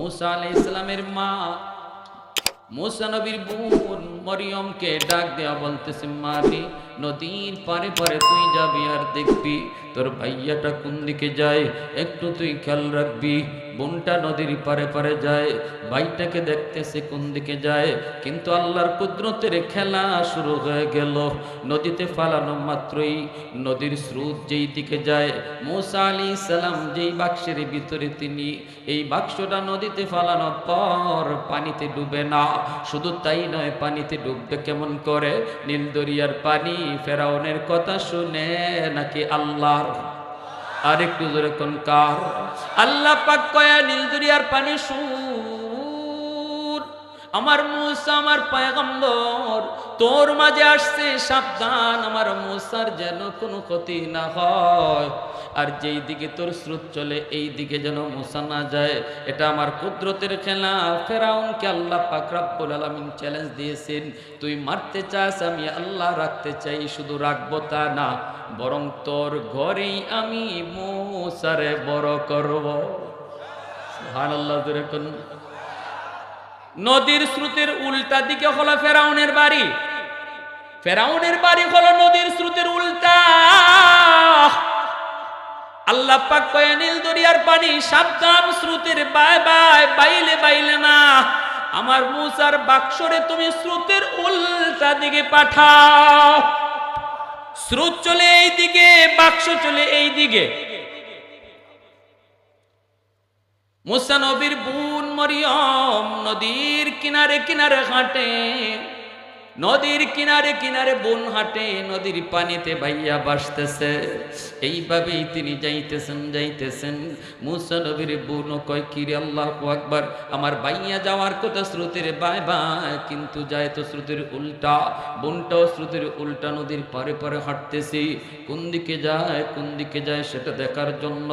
মুসা আলাই ইসলামের মা মুসা নবীর বোন মরিয়মকে ডাক দেওয়া বলতেছে মারি নদীর পারে পারে তুই যাবি আর দেখবি তোর ভাইয়াটা কোন দিকে যায়? একটু তুই খেয়াল রাখবি, বোনটা নদীর পারে পারে যায়, ভাইটাকে দেখতেছে কোন দিকে যায়? কিন্তু আল্লাহর কুদরতের খেলা শুরু হয়ে গেল। নদীতে ফালানো মাত্রই নদীর স্রোত যেই দিকে যায়। মুসা আলী সালাম যেই বাক্সের ভিতরে তিনি, এই বাক্সটা নদীতে ফালানোর পর পানিতে ডুবে না। শুধু তাই নয়, পানিতে ডুববে কেমন করে? নীল দরিয়ার পানি ফেরাউনের কথা শুনে নাকি আল্লাহর? আরেকটু জোরে কোন কার? আল্লাহ পাক কয়া, নীল দরিয়ার পানি শুন আমার মুসা, আমার পায়গম্বর, তোর মাঝে আসছে সাবধান, আমার মুসার যেন কোনো ক্ষতি না হয়। আর যেই দিকে তোর স্রোত চলে, এই দিকে যেন মুসা না যায়। এটা আমার কুদরতের খেলা। ফেরাউনকে আল্লাহ পাক রাব্বুল আলামিন চ্যালেঞ্জ দিয়েছেন, তুই মারতে চাস, আমি আল্লাহ রাখতে চাই, শুধু রাখব তা না, বরং তোর ঘরেই আমি মুসারে বড় করব। জোরে কোন নদীর স্রোতের উল্টা দিকে হলো ফেরাউনের বাড়ি। ফেরাউনের বাড়ি হলো নদীর স্রোতের উল্টা। আল্লাহ পাক কয়ে, নীল দরিয়ার পানি সাবধান, স্রোতের বাই বাই, বাইলে বাইলে না। আমার মুসার বাক্সরে তুমি স্রোতের উল্টা দিকে পাঠাও। স্রোত চলে এই দিকে বাক্স চলে এই দিকে মুসা নবীর বোন মরিয়ম নদীর কিনারে কিনারে হাঁটে। নদীর কিনারে কিনারে বন হাঁটে, নদীর পানিতে ভাইয়া বাসতেছে এইভাবেই তিনি যাইতেছেন যাইতেছেন। মুসা নবীর বোন কয় কিরে আল্লাহ আকবার, আমার ভাইয়া যাওয়ার কথা স্রোতের বাই বাই, কিন্তু যায় তো স্রোতের উল্টা, বোনটাও স্রোতের উল্টা, নদীর পারে পারে হাঁটতেছি। কোন দিকে যায়, কোন দিকে যায় সেটা দেখার জন্য।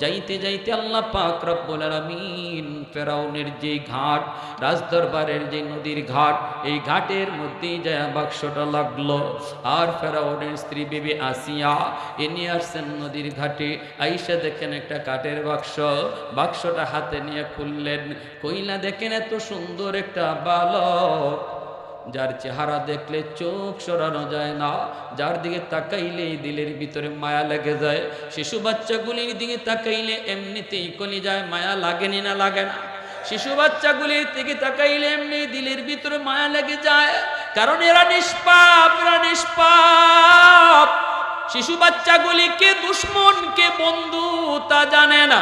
যাইতে যাইতে আল্লাহ পাক রব্বুল আলামিন ফেরাউনের যে ঘাট, রাজদরবারের যে নদীর ঘাট, এই ঘাটের মধ্যেই যায় বাক্সটা লাগল। আর ফেরাউনের স্ত্রী বিবি আসিয়া এ আসছেন নদীর ঘাটে। আইসা দেখেন একটা কাঠের বাক্স। বাক্সটা হাতে নিয়ে খুললেন। কইলা, দেখেন এত সুন্দর একটা বালক। যার চেহারা দেখলে চোখ সরানো যায় না। যার দিকে তাকাইলেই দিলের ভিতরে মায়া লেগে যায়। শিশু বাচ্চাগুলির দিকে তাকাইলে এমনিতেই কলি যায় মায়া লাগেনি না লাগে না। শিশু বাচ্চাগুলির দিকে তাকাইলে এমনি দিলের ভিতরে মায়া লেগে যায়। কারণ এরা নিষ্পাপ এরা নিষ্পাপ। শিশু বাচ্চাগুলি কে দুশ্মন কে বন্ধু তা জানে না।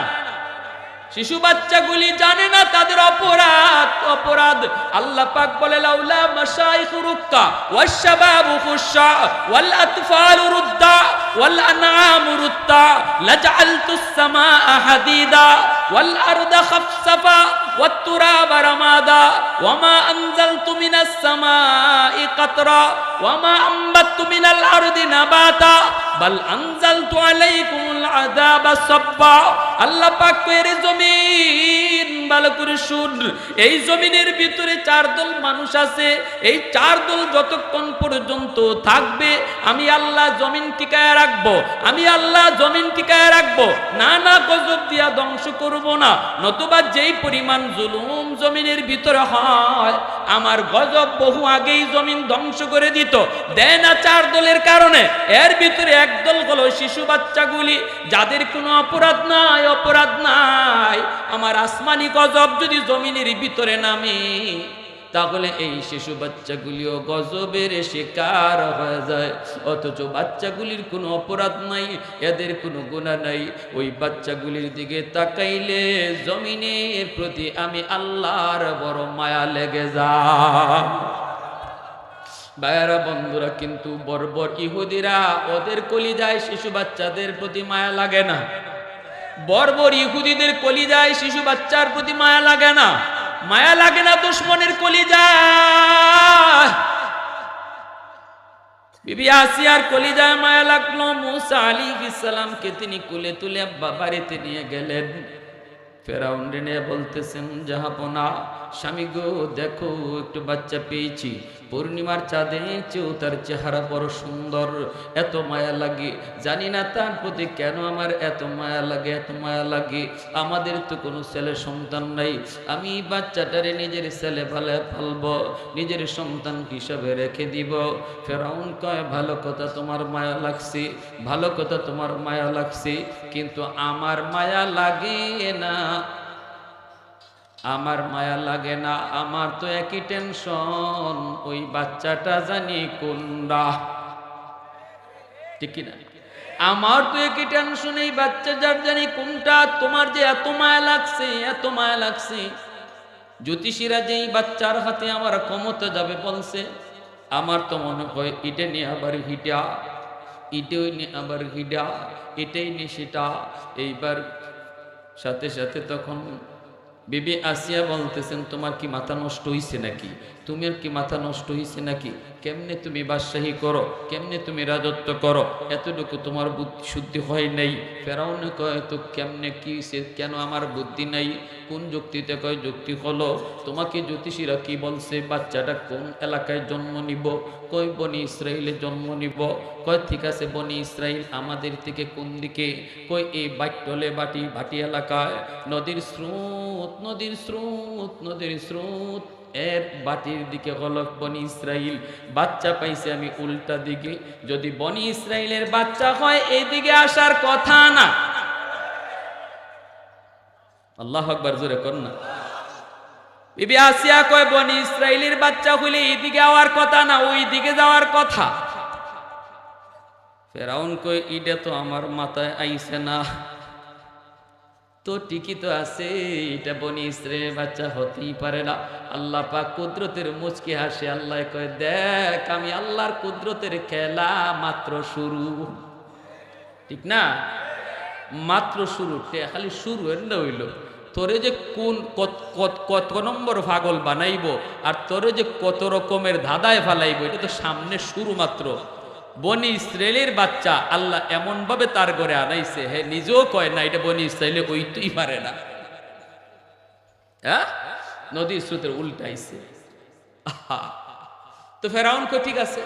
শিশু বাচ্চাগুলি জানে না তাদের অপরাধ অপরাধ। আল্লাহ পাক বলে, লাউলা মাশাইখু রুক্কা, ওয়াশশাবাবু খুশা ওয়াল আতফালু রুদ্দা ওয়াল আনআমু রুত্তা লাজআলতুস সামাআ হাদিদা ওয়াল আরদা খাফসাফা والتراب رمادا وما أنزلت من السماء قطرا وما أنبت من الأرض نباتا بل أنزلت عليكم العذاب صبا আল্লাহ পাক এর জমিন ভালো করে শুন এই জমিনের ভিতরে চার দল মানুষ আছে এই চার দল যতক্ষণ পর্যন্ত থাকবে আমি আল্লাহ জমিন টিকায় রাখবো আমি আল্লাহ জমিন টিকায় রাখবো না না গজব দিয়া ধ্বংস করব না নতুবা যেই পরিমাণ জুলুম জমিনের ভিতরে হয়, আমার গজব বহু আগেই জমিন ধ্বংস করে দিত। দেয় না চার দলের কারণে, এর ভিতরে একদল হলো শিশু বাচ্চাগুলি, যাদের কোনো অপরাধ নাই অপরাধ নাই। আমার আসমানি গজব যদি জমিনের ভিতরে নামে তাহলে এই শিশু বাচ্চাগুলিও গজবের শিকার হয়ে যায়। অথচ বাচ্চাগুলির কোনো অপরাধ নাই, এদের কোনো গুণা নাই। ওই বাচ্চাগুলির দিকে তাকাইলে জমিনের প্রতি আমি আল্লাহর বড় মায়া লেগে যা ভাইয়ারা, বন্ধুরা, কিন্তু বর্বর ইহুদিরা ওদের কলিজায় শিশু বাচ্চাদের প্রতি মায়া লাগে না। বর্বর ইহুদিদের কলিজায় শিশু বাচ্চার প্রতি মায়া লাগে না। মায়া লাগে না দুশ্মনের কলিজা। বিবি আসিয়ার কলিজায় মায়া লাগল, মুসা আলী ইসলামকে তিনি কুলে তুলে বাড়িতে নিয়ে গেলেন। ফেরাউন নিয়ে বলতেছেন, জাহাপনা, স্বামী গো, দেখো, একটু বাচ্চা পেয়েছি। পূর্ণিমার চাঁদে চেয়েও তার চেহারা বড় সুন্দর, এত মায়া লাগে। জানি না তার প্রতি কেন আমার এত মায়া লাগে, এত মায়া লাগে। আমাদের তো কোনো ছেলে সন্তান নাই। আমি বাচ্চাটারে নিজের ছেলে ভালে ফালবো, নিজের সন্তান হিসাবে রেখে দিব। ফেরাউন কয়, ভালো কথা তোমার মায়া লাগছে, ভালো কথা তোমার মায়া লাগছে, কিন্তু আমার মায়া লাগে না। আমার মায়া লাগে না, আমার তো একই টেনশন ওই বাচ্চাটা জানি কোনটা ঠিক না আমার তো একই টেনশন এই বাচ্চা যার জানি কোনটা, তোমার যে এত মায়া লাগছে, এত মায়া লাগছে। জ্যোতিষীরা যে এই বাচ্চার হাতে আমার ক্ষমতা যাবে বলছে, আমার তো মনে হয় ইটে নিয়ে আবার হিটা ইটেও নিয়ে আবার হিডা এটাই নিয়ে সেটা। এইবার সাথে সাথে তখন বিবি আসিয়া বলতেছেন তোমার কি মাথা নষ্ট হইছে নাকি? তুমি কি মাথা নষ্ট হইছে নাকি? কেমনে তুমি বাদশাহী করো? কেমনে তুমি রাজত্ব করো? এতটুকু তোমার বুদ্ধি শুদ্ধি হয় নাই। ফেরাউনে কয়, তো কেমনে কি সে কেন আমার বুদ্ধি নাই? কোন যুক্তিতে কয় যুক্তি হলো? তোমাকে জ্যোতিষীরা কি বলছে? বাচ্চাটা কোন এলাকায় জন্ম নিব? কই বনি ইসরায়েলে জন্ম নিব? কয়, ঠিক আছে বনি ইসরায়েল আমাদের থেকে কোন দিকে? কই এই বাট্টলে বাটি, ভাটি এলাকায়? নদীর স্রোত নদীর স্রোত নদীর স্রোত। এর বাটির দিকে হলক বনি ইসরাইল। বাচ্চা পাইছে আমি উল্টা দিকে। যদি বনি ইসরাইলের বাচ্চা হয় এই দিকে আসার কথা না। আল্লাহ আকবার, জোরে কর না। বিবি আসিয়া কয়, বনি ইসরাইলের বাচ্চা হইলে এইদিকে যাওয়ার কথা না ওই দিকে যাওয়ার কথা। ফেরাউন কই ইটা তো আমার মাথায় আইছে না। তো ঠিকই তো আছে, এটা বনি ইসরায়েলের বাচ্চা হতেই পারে না। আল্লাহ পাক কুদরতের মুচকি হাসে, আল্লাহ কয়, দেখ, আমি আল্লাহর কুদরতের খেলা মাত্র শুরু। ঠিক না? মাত্র শুরু খালি শুরু এন্ডা হইল। তোরে যে কোন কত নম্বর পাগল বানাইব, আর তোরে যে কত রকমের ধাঁধায় ফালাইবো, এটা তো সামনে শুরু মাত্র। বনি ইসরায়েলের বাচ্চা আল্লাহ এমন ভাবে তার ঘরে আনাইছে, হে নিজেও কয়, না, এটা বনি ইসরায়েলে ওইতেই পারে না। হ্যাঁ? নদীর স্রোতের উল্টাইছে। তো ফেরাউন কই ঠিক আছে।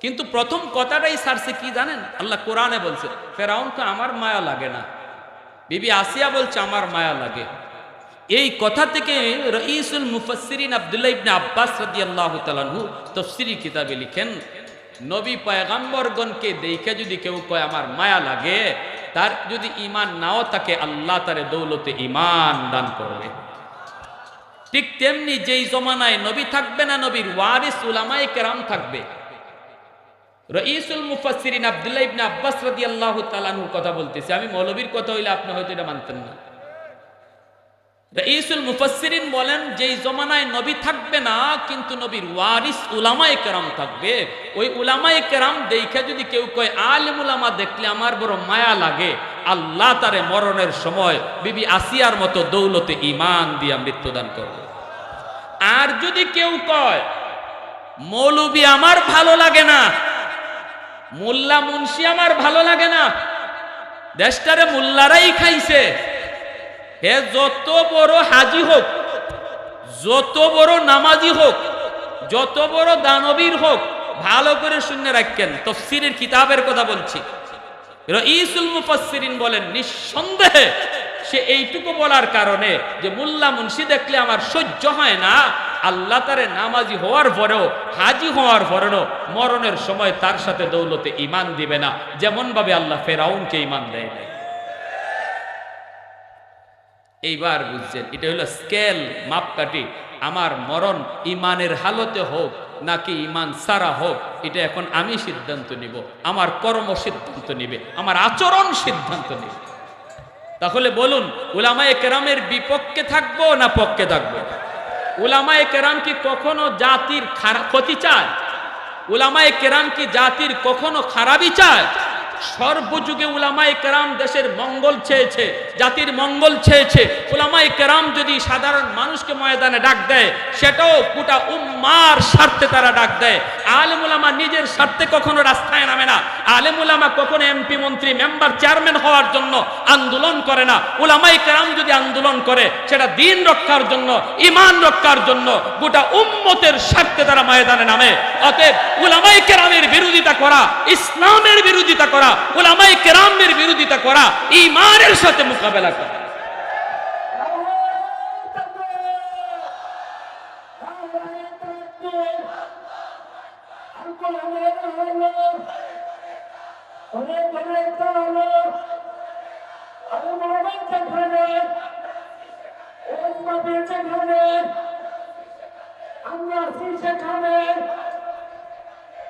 কিন্তু প্রথম কথাটাই সারছে কি জানেন? আল্লাহ কোরআনে বলছে, ফেরাউন তো আমার মায়া লাগে না। বিবি আসিয়া বলছে, আমার মায়া লাগে। এই কথা থেকে রঈসুল মুফাসসিরিন আব্দুল্লাহ ইবনে আব্বাস রাদিয়াল্লাহু তাআলাহু তাফসীরি কিতাবে লিখেন নবী পয়গাম্বরগণকে দেখে যদি কেউ কয়, আমার মায়া লাগে তার যদি ইমান নাও থাকে, আল্লাহ তারে দৌলতে ইমান দান করবে। ঠিক তেমনি যেই জমানায় নবী থাকবে না, নবীর ওয়ারিস উলামায়ে কেরাম থাকবে। রঈসুল মুফাসসিরিন আব্দুল্লাহ ইবনে আব্বাস রাদিয়াল্লাহু তাআলার কথা বলতেছি। আমি মৌলবীর কথা হইলে আপনি হয়তো এটা মানতেন না। রঈসুল মুফাসসিরিন বলেন, যেই জমানায় নবী থাকবে না, কিন্তু নবীর ওয়ারিস উলামায়ে কেরাম থাকবে। ওই উলামায়ে কেরাম দেখে যদি কেউ কয় আলিম উলামা দেখলে আমার বড় মায়া লাগে, আল্লাহ তারে মরণের সময় বিবি আসিয়ার মতো দৌলতে ঈমান দিয়া মৃত্যুদান করবে। আর যদি কেউ কয়, মৌলবী আমার ভালো লাগে না, মোল্লা মুন্সি আমার ভালো লাগে না, দেশটারে মোল্লারাই খাইছে হে, যত বড় হাজি হোক, যত বড় নামাজি হোক, যত বড় দানবীর হোক, ভালো করে শূন্য রাখেন, তফসিরের কিতাবের কথা বলছি। রঈসুল মুফাসসিরিন বলেন, নিঃসন্দেহে সে এইটুকু বলার কারণে যে মোল্লা মুন্সি দেখলে আমার সহ্য হয় না, আল্লাহ তারে নামাজি হওয়ার পরেও, হাজি হওয়ার পরেও মরণের সময় তার সাথে দৌলতে ইমান দিবে না যেমন ভাবে আল্লাহ ফেরাউনকে ইমান দেয় নাই। এইবার বুঝছেন, এটা হলো স্কেল মাপকাঠি। আমার মরণ ইমানের হালতে হোক নাকি ইমান সারা হোক, এটা এখন আমি সিদ্ধান্ত নিব, আমার কর্ম সিদ্ধান্ত নিবে, আমার আচরণ সিদ্ধান্ত নিবে। তাহলে বলুন, উলামায়ে কেরামের বিপক্ষে থাকব না পক্ষে থাকব? উলামায়ে কেরাম কি কখনো জাতির ক্ষতি চায়? উলামায়ে কেরাম কি জাতির কখনো খারাপই চায়? সর্বযুগে উলামাই কেরাম দেশের মঙ্গল চেয়েছে, জাতির মঙ্গল চেয়েছে। কেরাম যদি সাধারণ মানুষকে ময়দানে ডাক দেয়, সেটাও গোটা উম্মার স্বার্থে তারা ডাক দেয়। আলেম নিজের স্বার্থে কখনো রাস্তায় নামে না। আলেম কখনো এমপি, মন্ত্রী, মেম্বার, চেয়ারম্যান হওয়ার জন্য আন্দোলন করে না। উলামাই কেরাম যদি আন্দোলন করে, সেটা দিন রক্ষার জন্য ইমান রক্ষার জন্য গোটা উম্মতের স্বার্থে তারা ময়দানে নামে। অতএব উলামাই কেরামের বিরোধিতা করা, ইসলামের বিরোধিতা করা উলামাই কেরামের বিরোধিতা করা ইমানের সাথে মোকাবেলা করা। আমরা সেখানে।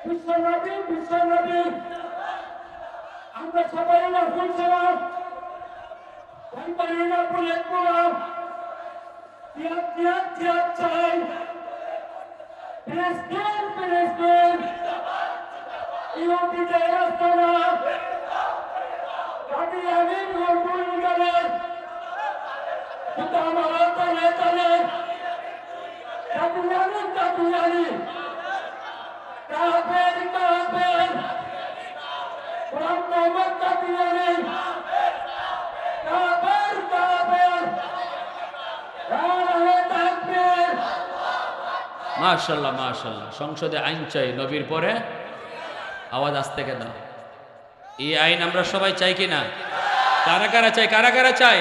বিশ্বনবী বিশ্বনবী। আমরা সবাই না ফুলছিলাম কোম্পানি না বুলেট পোড়াম তিয়াত তিয়াত তিয়াত চাই প্রেসিডেন্ট প্রেসিডেন্ট ইউপি জয় রাস্তানা কাটি আমি গোলপুর গেলে কিন্তু আমার তলে তলে কাটুয়ানি কাটুয়ানি কাফের কাফের মাশাল্লাহ মাশাল্লাহ সংসদে আইন চাই, নবীর পরে আওয়াজ আসতে কেন এই আইন আমরা সবাই চাই কিনা? কারা কারা চাই কারা কারা চাই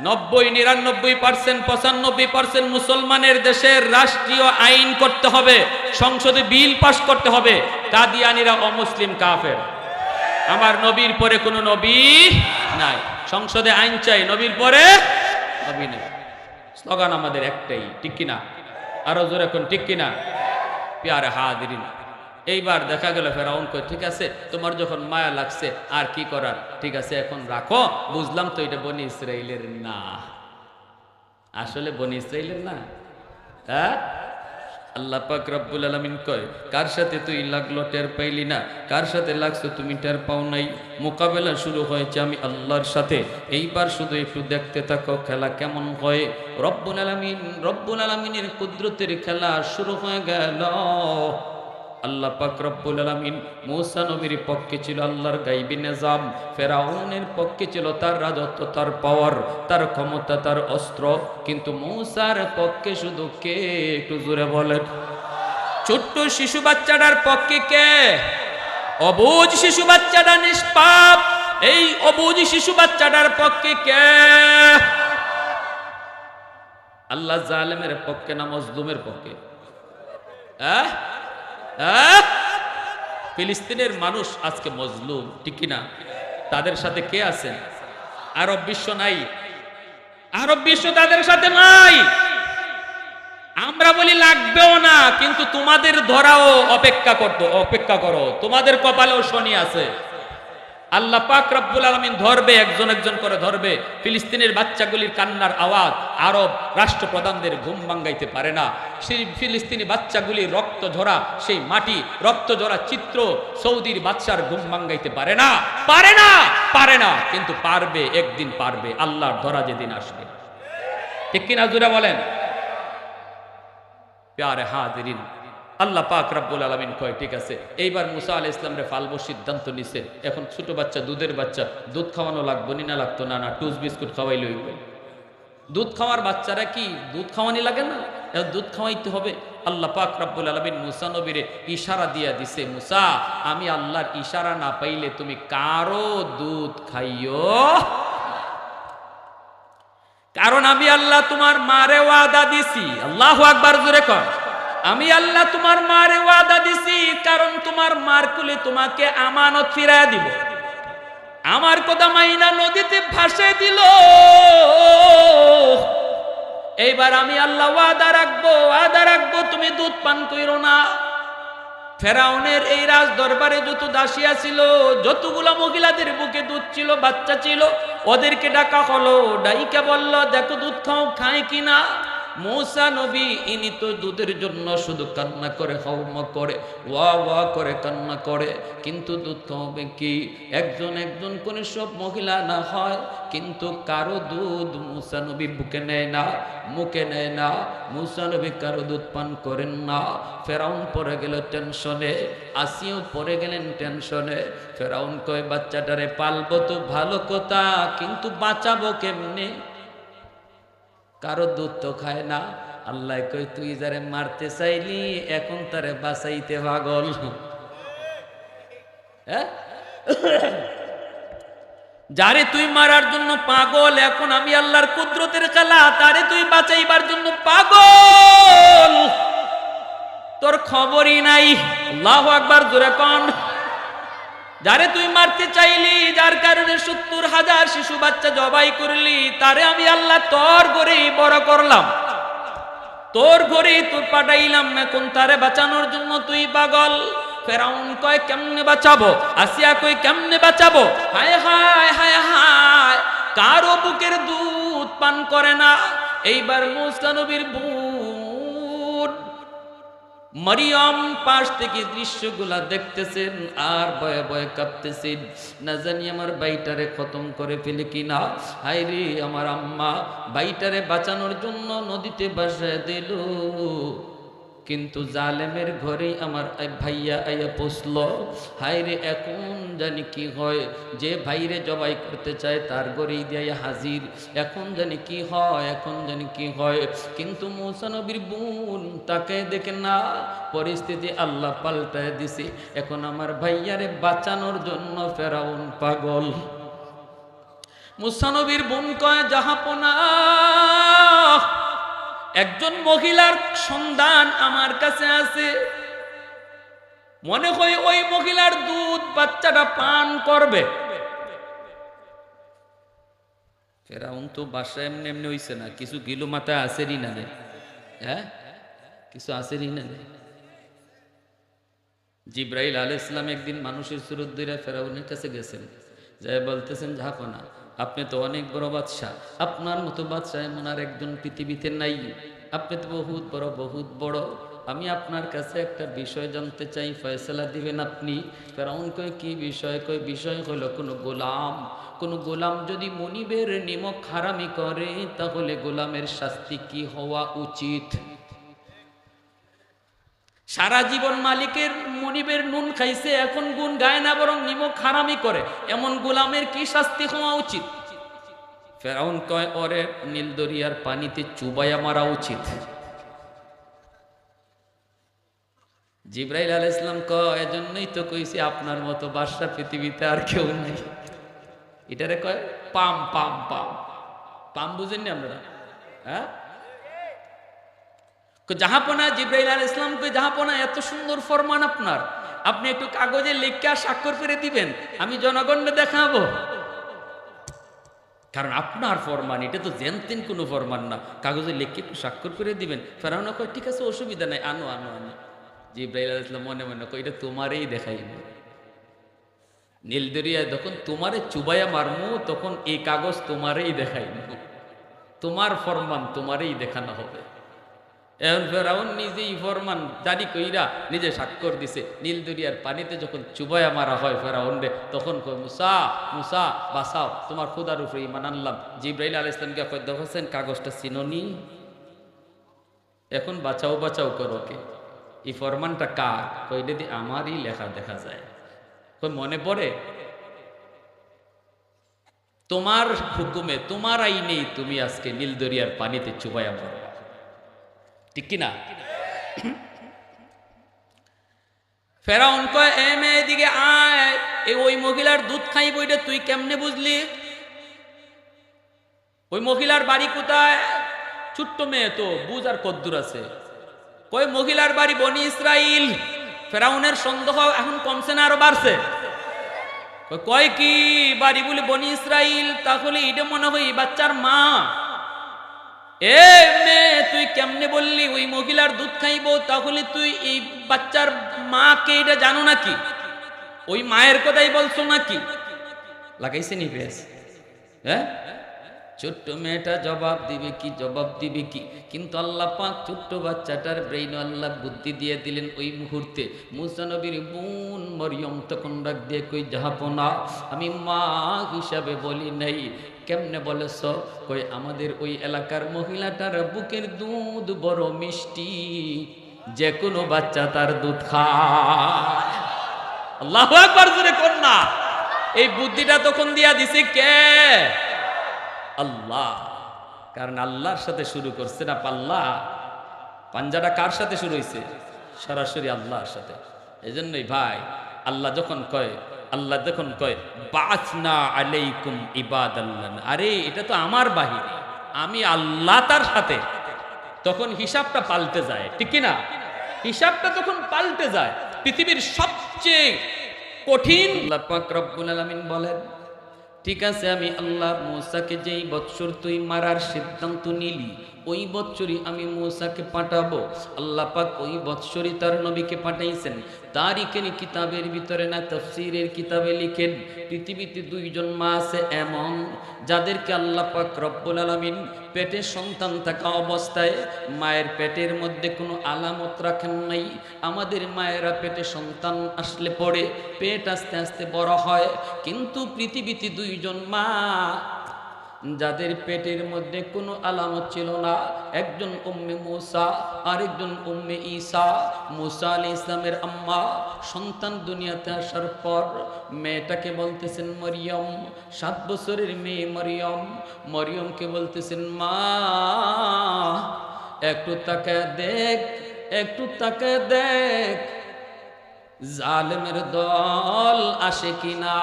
নব্বই, নিরানব্বই পার্সেন্ট, পঁচানব্বই পার্সেন্ট মুসলমানের দেশের রাষ্ট্রীয় আইন করতে হবে, সংসদে বিল পাস করতে হবে, কাদিয়ানিরা অমুসলিম কাফের। আমার নবীর পরে কোনো নবী নাই। সংসদে আইন চাই, নবীর পরে নবী নেই। স্লোগান আমাদের একটাই, ঠিক কিনা? আরও জোরে এখন ঠিক কিনা? পেয়ারে হাদিরিন এইবার দেখা গেল ফেরাউন কই, ঠিক আছে, তোমার যখন মায়া লাগছে, আর কি করার? ঠিক আছে, এখন রাখো, বুঝলাম তো এটা বনি ইসরায়েলের না। আসলে বনি ইসরায়েলের না? হ্যাঁ? আল্লাহ পাক রব্বুল আলামিন কয়, কার সাথে তুই লাগল টের পাইলি না? কার সাথে লাগছো তুমি টের পাও নাই? মোকাবেলা শুরু হয়েছে আমি আল্লাহর সাথে। এইবার শুধু একটু দেখতে থাকো, খেলা কেমন হয়? রব্বুল আলামিন, রব্বুল আলামিনের কুদরতের খেলা শুরু হয়ে গেল। আল্লাহ পাক রব্বুল আলামিন মূসা নবীর পক্ষে ছিল আল্লাহর গাইবি নিজাম, ফেরাউনের পক্ষে ছিল তার রাজত্ব, তার পাওয়ার তার ক্ষমতা, তার অস্ত্র। কিন্তু মূসার পক্ষে শুধু কে? একটু জোরে বলেন। ছোট্ট শিশু বাচ্চাটার পক্ষে কে? অবুজ শিশু বাচ্চাটা নিষ্পাপ, এই অবুজ শিশু বাচ্চাটার পক্ষে কে? আল্লাহ জালেমের পক্ষে না মজলুমের পক্ষে? আহ? ফিলিস্তিনের মানুষ আজকে মজলুম, ঠিক না তাদের সাথে কে আছেন? আরব বিশ্ব নাই। আরব বিশ্ব তাদের সাথে নাই। আমরা বলি লাগবেও না, কিন্তু তোমাদের ধরাও অপেক্ষা করতো, অপেক্ষা করো। তোমাদের কপালেও শনি আছে। আল্লাহ পাক রব্বুল আলমিন ধরবে, একজন একজন করে ধরবে। ফিলিস্তিনের বাচ্চাগুলির কান্নার আওয়াজ আরব রাষ্ট্রপ্রধানদের ঘুম ভাঙ্গাইতে পারে না। সেই ফিলিস্তিনি বাচ্চাগুলির রক্ত ঝরা, সেই মাটি রক্ত ঝরা চিত্র সৌদির বাচ্চার ঘুম ভাঙ্গাইতে পারে না। পারে না পারে না, কিন্তু পারবে, একদিন পারবে। আল্লাহর ধরা যেদিন আসবে। ঠিক কিনা জুড়ে বলেন? প্যারে হাদিরিন আল্লাহ পাক রাব্বুল আলামিন কয়, ঠিক আছে, এইবার মুসা আলাইহিস ইসলাম রে ফালবো সিদ্ধান্ত নিছে। এখন ছোট বাচ্চা, দুধের বাচ্চা, দুধ খাওয়ানো লাগবো নি না লাগতো, না না, টুস বিস্কুট খাওয়াই লইব। দুধ খাওয়ার বাচ্চারা কি, দুধ খাওয়ানি লাগে না? এখন দুধ খাওয়াইতে হবে। আল্লাহ পাক রাব্বুল আলামিন মুসা নবীরে ইশারা দিয়া দিছে, মুসা, আমি আল্লাহর ইশারা না পাইলে তুমি কারও দুধ খাইও কারণ আমি আল্লাহ তোমার মারে ওয়াদা দিছি। আল্লাহ আকবার জোরে কর আমি আল্লাহ তোমার মারে ওয়াদা দিছি, কারণ তোমার মার কুলে তোমাকে আমানত ফিরায় দিব। আমার কথা মাইনা নদীতে ভাসে দিল। এইবার আমি আল্লাহ ওয়াদা রাখব ওয়াদা রাখব, তুমি দুধ পান কইরো না। ফেরাউনের এই রাজ দরবারে যত দাসিয়া ছিল, যতগুলো মহিলাদের বুকে দুধ ছিল, বাচ্চা ছিল, ওদেরকে ডাকা হলো, ডাইকে বলল, দেখো দুধ খাও, খায় কিনা? মৌসা নবী, ইনি তো দুধের জন্য শুধু কান্না করে, হওম করে, ওয়া ওয়া করে কান্না করে। কিন্তু দুধ খাওয়াবে কি? একজন একজন করে সব মহিলা না হয়, কিন্তু কারও দুধ মুসা নবী বুকে নেয় না, মুখে নেয় না। মুসা নবী কারও দুধ পান করেন না। ফেরাউন পরে গেল টেনশনে, আসিও পরে গেলেন টেনশনে। ফেরাউন কয়, বাচ্চাটারে পালবো তো ভালো কথা, কিন্তু বাঁচাবো কেমনে? কারও দুধ তো খায় না। আল্লাহ কই তুই যারে মারতে চাইলি, এখন তারে বাঁচাইতে পাগল। হ্যাঁ? যারে তুই মারার জন্য পাগল, এখন আমি আল্লাহর কুদরতের খেলা, তারে তুই বাঁচাইবার জন্য পাগল। তোর খবরই নাই। আল্লাহ একবার জোরে কন। যারে তুই মারতে চাইলি, যার কারণে সত্তর হাজার শিশু বাচ্চা জবাই করলি, তারে আমি আল্লাহ তোর ঘরেই বড় করলাম। তোর ঘরেই তুই পাঠাইলাম, এখন তারে বাঁচানোর জন্য তুই পাগল। ফেরাউন কয়, কেমনে বাঁচাবো? আসিয়া কই কেমনে বাঁচাবো? হায় হায় হায় হায়, কারও বুকের দুধ পান করে না। এইবার মুসা বুট মরিয়ম পাশ থেকে দৃশ্যগুলা দেখতেছেন, আর ভয়ে ভয়ে কাঁপতেছেন। না জানি আমার বাইটারে খতম করে ফেলে কিনা। হাইরে আমার আম্মা, বাইটারে বাঁচানোর জন্য নদীতে বাসায় দিল। কিন্তু জালেমের ঘরেই আমার ভাইয়া আইয়া পৌঁছল হাইরে এখন জানি কি হয়? যে ভাইরে জবাই করতে চায় তার ঘরেই দিয়ে হাজির। এখন জানি কি হয়, এখন জানি কি হয়? কিন্তু মৌসানবীর বোন তাকে দেখে না, পরিস্থিতি আল্লাহ পাল্টায় দিছে। এখন আমার ভাইয়ারে বাঁচানোর জন্য ফেরাউন পাগল। মুসানবীর বোন কয়, জাহাপনা একজন মহিলার সন্ধান আমার কাছে আছে। মনে হয় ওই মহিলার দুধ বাচ্চাটা পান করবে। ফেরাউন তো বাসায় এমনি এমনি হইছে না, কিছু গিলো মাথায় আসেরই না রে। হ্যাঁ? কিছু না রে। জিব্রাইল আল ইসলাম একদিন মানুষের সুরত ধরে ফেরাউনের কাছে গেছেন। যাই বলতেছেন ঝাপনা আপনি তো অনেক বড় বাদশাহ। আপনার মতো বাদশাহ এমন আর একজন পৃথিবীতে নাই। আপনি তো বহুত বড় বহুত বড়। আমি আপনার কাছে একটা বিষয় জানতে চাই, ফয়সলা দিবেন আপনি? কারণ কয়, কি বিষয়? কয়, বিষয় হলো কোনো গোলাম। কোনো গোলাম যদি মনিবের নিমক হারামি করে, তাহলে গোলামের শাস্তি কি হওয়া উচিত? সারা জীবন মালিকের মনিবের নুন খাইছে, এখন গুণ গায় না, বরং নিমক হারামি করে। এমন গোলামের কি শাস্তি হওয়া উচিত? ফেরাউন কয়, ওরে নীল দরিয়ার পানিতে চুবাইয়া মারা উচিত। জিব্রাইল আল ইসলাম কয়, এজন্যই তো কইছি আপনার মতো বাদশা পৃথিবীতে আর কেউ নাই। এটারে কয়, পাম পাম পাম। পাম বুঝেননি আপনারা? হ্যাঁ? জাহাপনা জিব্রাইল আল ইসলামকে জাহাপনা এত সুন্দর ফরমান আপনার। আপনি একটু কাগজে লিখে স্বাক্ষর করে দিবেন, আমি জনগণকে দেখাবো। কারণ আপনার ফরমান, এটা তো জেনতেন কোনো ফরমান না। কাগজে লিখে একটু স্বাক্ষর করে দিবেন। ফেরাউনা কয়, ঠিক আছে, অসুবিধা নাই, আনো আনো আনো। জিব্রাইল আল ইসলাম মনে মনে কয়, এটা তোমারই দেখাইব। নীলদরিয়া যখন তোমারে চুবাইয়া মারমু, তখন এই কাগজ তোমারই দেখাইব। তোমার ফরমান তোমারই দেখানো হবে। এখন ফেরাউন নিজেই ফরমান জারি কইরা নিজে স্বাক্ষর দিছে। নীল দরিয়ার পানিতে যখন চুবায়া মারা হয় ফেরাউন রে তখন কয়, মুসা মুসা বাসাও তোমার খুদার উপরে ইমান আনলাম। জিব্রাইল আল ইসলামকে কয় দেখছেন কাগজটা চিননি? এখন বাঁচাও বাঁচাও করো কে? এই ফরমানটা কার? কই যদি আমারই লেখা দেখা যায়। কই মনে পড়ে? তোমার হুকুমে, তোমার আইনেই তুমি আজকে নীল দরিয়ার পানিতে চুবায়া মারো। ঠিক কিনা? ফেরাউন কয় এ মেয়ে দিকে আয় এই ওই মহিলার দুধ খাইব এটা তুই কেমনে বুঝলি? ওই মহিলার বাড়ি কোথায়? ছোট্ট মেয়ে তো বুঝ আর কদ্দুর আছে। কই মহিলার বাড়ি বনি ইসরাইল ফেরাউনের সন্দেহ এখন কমছে না আরও বাড়ছে। কয়, কি বাড়ি বলে বনি ইসরাইল তাহলে এটা মনে হয় বাচ্চার মা। এ মেয়ে, তুই কেমনে বললি? ওই মহিলার দুধ খাইব, তাহলে তুই এই বাচ্চার মাকে এটা জানো নাকি? ওই মায়ের কথাই বলছো নাকি? লাগাইছে নি বেশ হ্যাঁ? ছোট্ট মেয়েটা জবাব দিবে কি, জবাব দিবে কি? কিন্তু আল্লাহ পাক ছোট্ট বাচ্চাটার ব্রেইন আল্লাহ বুদ্ধি দিয়ে দিলেন ওই মুহূর্তে। মুসানবীর বোন মরিয়ম তখন ডাক দিয়ে কই যাহাপনা আমি মা হিসাবে বলি নাই কেমনে বলেছ? কই, আমাদের ওই এলাকার মহিলাটার বুকের দুধ বড় মিষ্টি, যে কোনো বাচ্চা তার দুধ খায়। আল্লাহ কর না? এই বুদ্ধিটা তখন দিয়া দিছে কে? আল্লাহ। কারণ আল্লাহর সাথে শুরু করছে না পাল্লা। পাঞ্জাটা কার সাথে শুরু হয়েছে সরাসরি আল্লাহর সাথে। এই জন্যই ভাই, আল্লাহ যখন কয় আল্লাহ যখন কয় বাসনা আলাইকুম ইবাদ আল্লাহ আরে, এটা তো আমার বাহিনী। আমি আল্লাহ তার সাথে। তখন হিসাবটা পাল্টে যায়, ঠিক না হিসাবটা তখন পাল্টে যায়, পৃথিবীর সবচেয়ে কঠিন রব্বুল বলেন, ঠিক আছে, আমি আল্লাহ মৌসাকে যেই বৎসর তুই মারার সিদ্ধান্ত নিলি ওই বৎসরই আমি মৌসাকে পাঠাবো। আল্লাহ পাক ওই বৎসরই তার নবীকে পাঠাইছেন। তারিখের কিতাবের ভিতরে না তফসিরের কিতাবে লিখেন, পৃথিবীতে দুইজন মা আছে এমন, যাদেরকে আল্লাহ পাক রব্বুল আলামিন পেটে সন্তান থাকা অবস্থায় মায়ের পেটের মধ্যে কোনো আলামত রাখেন নাই। আমাদের মায়েরা পেটে সন্তান আসলে পড়ে, পেট আস্তে আস্তে বড় হয়, কিন্তু পৃথিবীতে দুইজন মা যাদের পেটের মধ্যে কোনো আলামত ছিল না, একজন উম্মে মুসা, আরেকজন উম্মে ঈসা, মুসা আলী ইসলামের আম্মা, সন্তান দুনিয়াতে আসার পর মেয়েটাকে বলতেছেন মরিয়ম, সাত বছরের মেয়ে মরিয়ম, মরিয়মকে বলতেছেন মা, একটু তাকে দেখ, একটু তাকে দেখ, জালেমের দল আসে কিনা?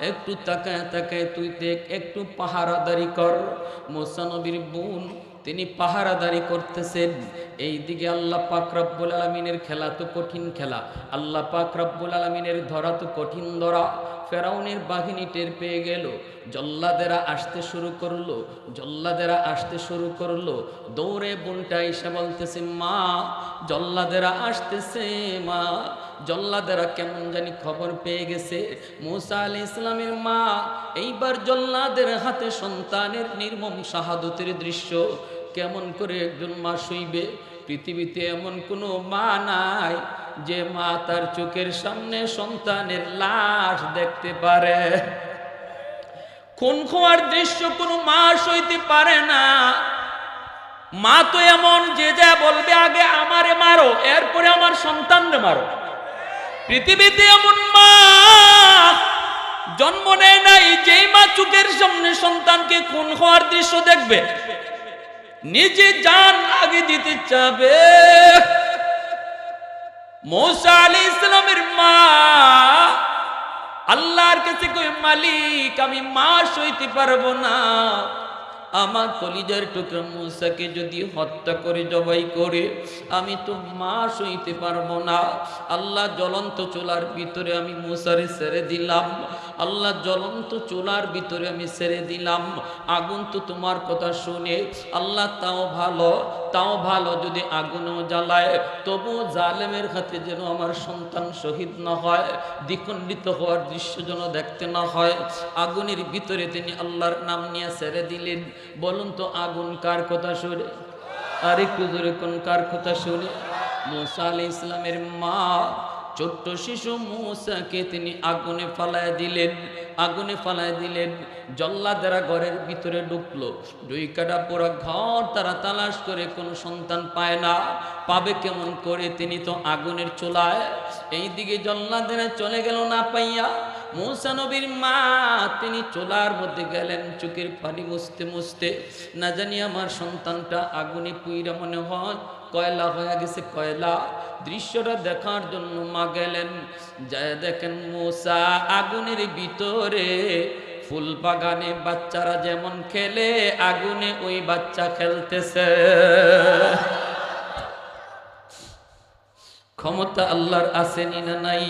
একটু তাকায় তাকায় তুই দেখ, একটু পাহারাদারি কর। মোসানবীর বোন, তিনি পাহারাদারি করতেছেন। এই দিকে আল্লাহ পাক রব্বুল আলমিনের খেলা তো কঠিন খেলা। আল্লাহ পাক রব্বুল আলমিনের ধরা তো কঠিন ধরা। ফেরাউনের বাহিনী টের পেয়ে গেল। জল্লাদেরা আসতে শুরু করল, জল্লাদেরা আসতে শুরু করল। দৌড়ে বোনটা এসে বলতেছে, মা, জল্লাদেরা আসতেছে, মা। জল্লাদেরা কেমন জানি খবর পেয়ে গেছে, মুসা আলি ইসলামের মা, এইবার জল্লাদের হাতে সন্তানের নির্মম শাহাদতের দৃশ্য। কেমন করে একজন মা শুইবে? পৃথিবীতে এমন কোনো মা নাই। যে মা তার চোখের সামনে সন্তানের লাশ দেখতে পারে। খুন খোয়ার দৃশ্য কোনো মা সইতে পারে না। মা তো এমন, যে যা বলবে আগে আমারে মারো, এরপরে আমার সন্তানরে মারো। পৃথিবীতে এমন মা জন্ম নেয় নাই, যেই মা চোখের সামনে সন্তানকে খুন হওয়ার দৃশ্য দেখবে। নিজে জান আগে দিতে চাবে। মৌসা ইসলামের মা আল্লাহর কাছে কই মালিক আমি মা সইতে পারব না। আমার কলিজার টুকরা মুসাকে যদি হত্যা করে, জবাই করে, আমি তো মা সইতে পারব না। আল্লাহ জ্বলন্ত চোলার ভিতরে আমি মুসারে ছেড়ে দিলাম। আল্লাহ জ্বলন্ত চোলার ভিতরে আমি ছেড়ে দিলাম। আগুন তো তোমার কথা শুনে, আল্লাহ তাও ভালো তাও ভালো যদি আগুনও জ্বালায় তবু জালেমের হাতে যেন আমার সন্তান শহীদ না হয়, দ্বিখণ্ডিত হওয়ার দৃশ্য যেন দেখতে না হয়। আগুনের ভিতরে তিনি আল্লাহর নাম নিয়ে ছেড়ে দিলেন। বলুন তো আগুন কার কথা শুনে? আর একটু জোরে কোন কার কথা শুনে? মোসা আলী ইসলামের মা, ছোট্ট শিশু মূসাকে তিনি আগুনে ফালায় দিলেন, আগুনে ফালায় দিলেন। জল্লাদেরা ঘরের ভিতরে ঢুকলো। দুই কাটা পুরো ঘর তারা তালাশ করে, কোনো সন্তান পায় না। পাবে কেমন করে? তিনি তো আগুনের চোলায়। এই দিকে জল্লাদেরা চলে গেল না পাইয়া মৌসা নবীর মা, তিনি চোলার মধ্যে গেলেন, চোখের পানি মুছতে মুছতে। না জানি আমার সন্তানটা আগুনে পুইরা মনে হয়, কয়লা হয়ে গেছে কয়লা। দৃশ্যটা দেখার জন্য মা গেলেন। যায় দেখেন মৌসা আগুনের ভিতরে, ফুল বাগানে বাচ্চারা যেমন খেলে, আগুনে ওই বাচ্চা খেলতেছে। ক্ষমতা আল্লাহর আসেনি না নাই?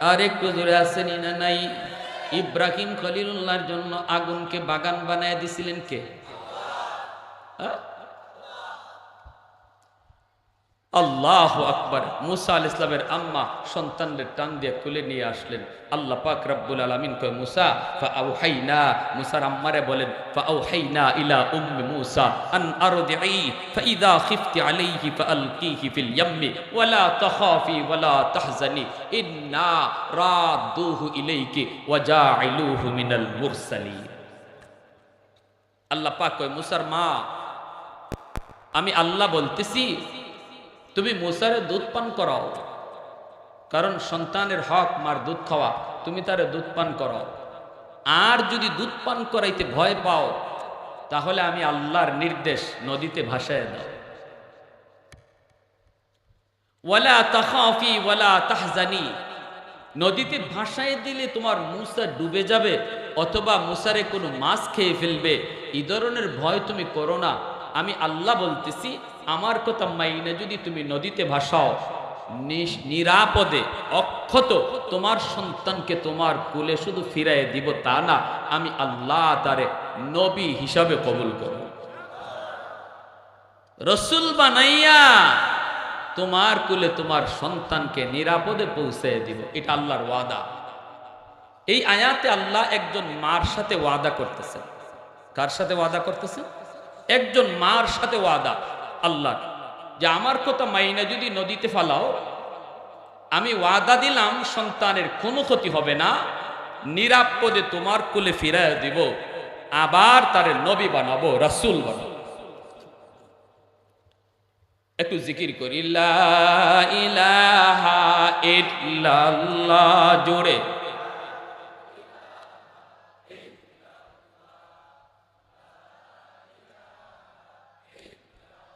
আর একটু জোরে আসেনি না নাই ইব্রাহিম খলিলুল্লাহর জন্য আগুনকে বাগান বানায় দিছিলেন কে? আল্লাহ আকবার। মুসা আল ইসলামের আম্মা সন্তানদের টান দিয়ে কুলে নিয়ে আসলেন। আল্লাহ পাক রব্বুল আলমিন কয়, মুসা ফা আউহাইনা মুসার আম্মারে বলেন ফা আউহাইনা ইলা উম্মি মুসা আন আরদিই ফাইদা খিফতি আলাইহি ফাআলকিহি ফিল ইয়াম্মি, ওয়ালা তাখাফি ওয়ালা তাহজানি। ইন্না রাদুহু ইলাইকি ওয়া জাইলুহু মিনাল মুরসালিন। আল্লাহ পাক কয়, মুসার মা, আমি আল্লাহ বলতেছি তুমি মুসারে দুধ পান করাও। কারণ সন্তানের হক, মার দুধ খাওয়া, তুমি তারে দুধ পান করাও। আর যদি দুধ পান করাইতে ভয় পাও, তাহলে আমি আল্লাহর নির্দেশ নদীতে ভাসায় দাও। ওয়ালা তাখাফি, ওয়ালা তাহজানি। নদীতে ভাসায় দিলে তোমার মুসা ডুবে যাবে, অথবা মুসারে কোনো মাছ খেয়ে ফেলবে। এই ধরনের ভয় তুমি করো না। আমি আল্লাহ বলতেছি, আমার কথা মাইনে যদি তুমি নদীতে ভাসাও নিরাপদে, অক্ষত তোমার সন্তানকে তোমার কুলে শুধু ফিরাই দিব তা না, আমি আল্লাহ তারে নবী হিসাবে কবুল করব। রসুল বানাইয়া তোমার কুলে তোমার সন্তানকে নিরাপদে পৌঁছে দিব, এটা আল্লাহর ওয়াদা। এই আয়াতে আল্লাহ একজন মার সাথে ওয়াদা করতেছেন। কার সাথে ওয়াদা করতেছেন? একজন মার সাথে ওয়াদা, আল্লাহ, যে আমার কথা মাইনা যদি নদীতে ফালাও, আমি ওয়াদা দিলাম সন্তানের কোনো ক্ষতি হবে না নিরাপদে তোমার কুলে ফিরায় দিব, আবার তারে নবী বানাবো, রাসূল বানাবো। একটু জিকির করি ইলাহা ইল্লাল্লাহ জোরে।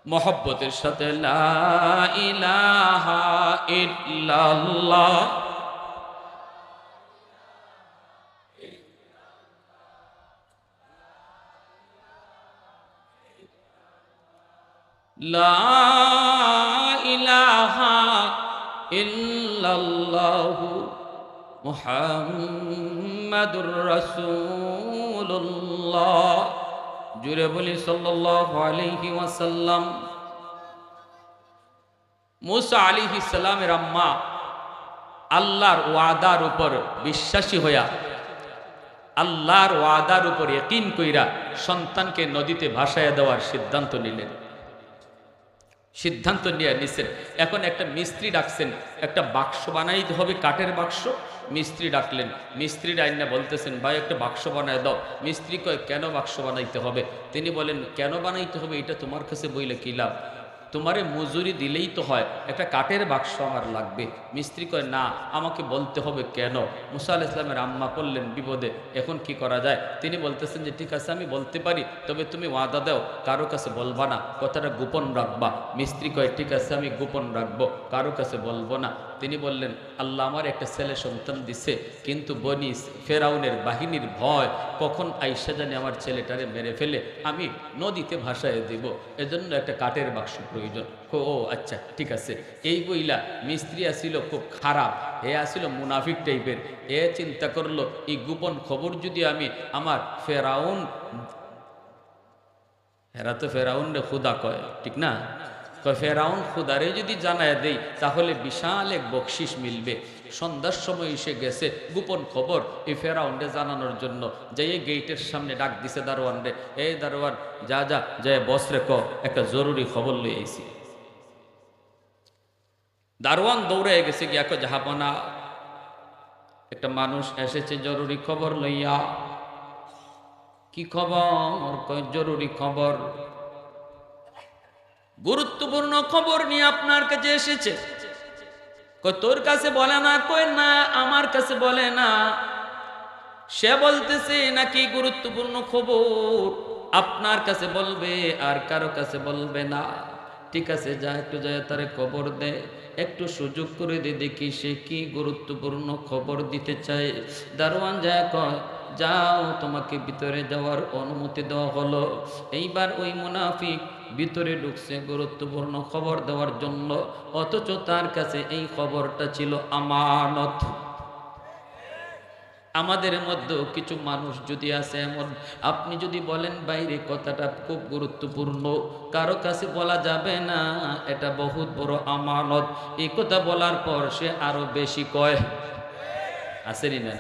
মহব্বতের সাথে মুহাম্মাদুর রাসূলুল্লাহ। জুড়ে বলি আলাইহি ওয়াসাল্লাম, মুসা আলাইহিস সালামের আম্মা আল্লাহর ওয়াদার উপর বিশ্বাসী হইয়া, আল্লাহর ওয়াদার উপর ইকিন কইরা সন্তানকে নদীতে ভাসাইয়া দেওয়ার সিদ্ধান্ত নিলেন। সিদ্ধান্ত নিয়ে নিছেন। এখন একটা মিস্ত্রি ডাকছেন, একটা বাক্স বানাইতে হবে, কাঠের বাক্স। মিস্ত্রি ডাকলেন মিস্ত্রি ডাইনা বলতেছেন, ভাই, একটা বাক্স বানায় দাও। মিস্ত্রি কয়, কেন বাক্স বানাইতে হবে? তিনি বলেন, কেন বানাইতে হবে এটা তোমার কাছে বইলে কি লাভ? তোমারে মজুরি দিলেই তো হয়, একটা কাঠের বাক্স আমার লাগবে। মিস্ত্রি কয়, না, আমাকে বলতে হবে কেন? মুসা ইসলামের আম্মা করলেন বিপদে, এখন কি করা যায়? তিনি বলতেছেন যে, ঠিক আছে, আমি বলতে পারি, তবে তুমি ওয়াদা দাও, কারও কাছে বলবা না, কথাটা গোপন রাখবা। মিস্ত্রি কয়, ঠিক আছে, আমি গোপন রাখব, কারও কাছে বলব না। তিনি বললেন, আল্লাহ আমার একটা ছেলে সন্তান দিছে, কিন্তু বনি ফেরাউনের বাহিনীর ভয়, কখন আইসা জানি আমার ছেলেটারে মেরে ফেলে, আমি নদীতে ভাসায় দিব, এজন্য একটা কাঠের বাক্স প্রয়োজন। ও আচ্ছা ঠিক আছে। এই বইলা মিস্ত্রি আসিল খুব খারাপ, এ আসিল মুনাফিক টাইপের, এ চিন্তা করল, এই গোপন খবর যদি আমি আমার ফেরাউন, এরা তো ফেরাউন রে খুদা কয়, ঠিক না? ফেরাউন, খুদারে যদি জানায় দেই, তাহলে বিশাল এক বকশিস মিলবে। সন্ধ্যার সময় এসে গেছে গোপন খবর এই ফেরাউনরে জানানোর জন্য। যে এই গেইটের সামনে ডাক দিছে দারোয়ান রে এই দারোয়ান, যা যা যে বস রে ক, একটা জরুরি খবর লই আইছি। দারোয়ান দৌড়ে গেছে গিয়া জাহাপনা, একটা মানুষ এসেছে জরুরি খবর লইয়া। কি খবর? জরুরি খবর। গুরুত্বপূর্ণ খবর নিয়ে আপনার কাছে এসেছে। তোর কাছে বলে না? কই না, আমার কাছে বলে না। সে বলতেছে, নাকি গুরুত্বপূর্ণ খবর? আপনার কাছে বলবে, আর কারও কাছে বলবে না। ঠিক আছে, যা একটু যায় তারে খবর দে। একটু সুযোগ করে দে, দেখি সে কি গুরুত্বপূর্ণ খবর দিতে চায়। দারোয়ান যায় কয়, যাও, তোমাকে ভিতরে যাওয়ার অনুমতি দেওয়া হলো। এইবার ওই মুনাফিক ভিতরে ঢুকছে গুরুত্বপূর্ণ খবর দেওয়ার জন্য, অথচ তার কাছে এই খবরটা ছিল আমানত। আমাদের মধ্যেও কিছু মানুষ যদি আছে এমন, আপনি যদি বলেন, বাইরে কথাটা খুব গুরুত্বপূর্ণ, কারও কাছে বলা যাবে না, এটা বহুত বড় আমানত। এই কথা বলার পর সে আরও বেশি কয়, আসেনি না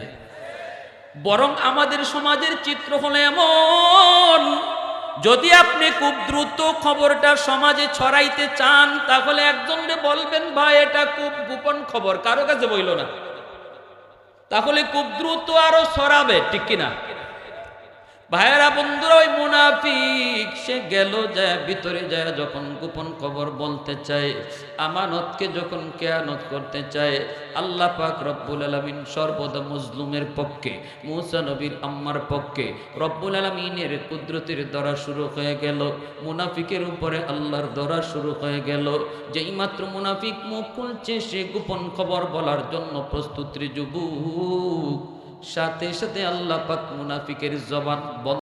বরং আমাদের সমাজের চিত্র হলো এমন যদি আপনি খুব দ্রুত খবরটা সমাজে ছড়াইতে চান, তাহলে একজনকে বলবেন, ভাই, এটা খুব গোপন খবর, কারও কাছে বইল না। তাহলে খুব দ্রুত আরও ছড়াবে, ঠিক কিনা? ভাইয়েরা, বন্ধুরা, ওই মুনাফিক, সে গেল যায়, ভিতরে যায়, যখন গোপন খবর বলতে চায়, আমানতকে যখন কেয়ানত করতে চায়, আল্লাহ পাক রব্বুল আলমিন সর্বদা মজলুমের পক্ষে, মুসা নবীর আম্মার পক্ষে, রব্বুল আলমিনের কুদরতির দরা শুরু হয়ে গেল, মুনাফিকের উপরে আল্লাহর দরা শুরু হয়ে গেল। যেই মাত্র মুনাফিক মুখ খুলছে, সে গোপন খবর বলার জন্য প্রস্তুত যুবক। সাথে সাথে আল্লাহ পাক মুনাফিকের জবান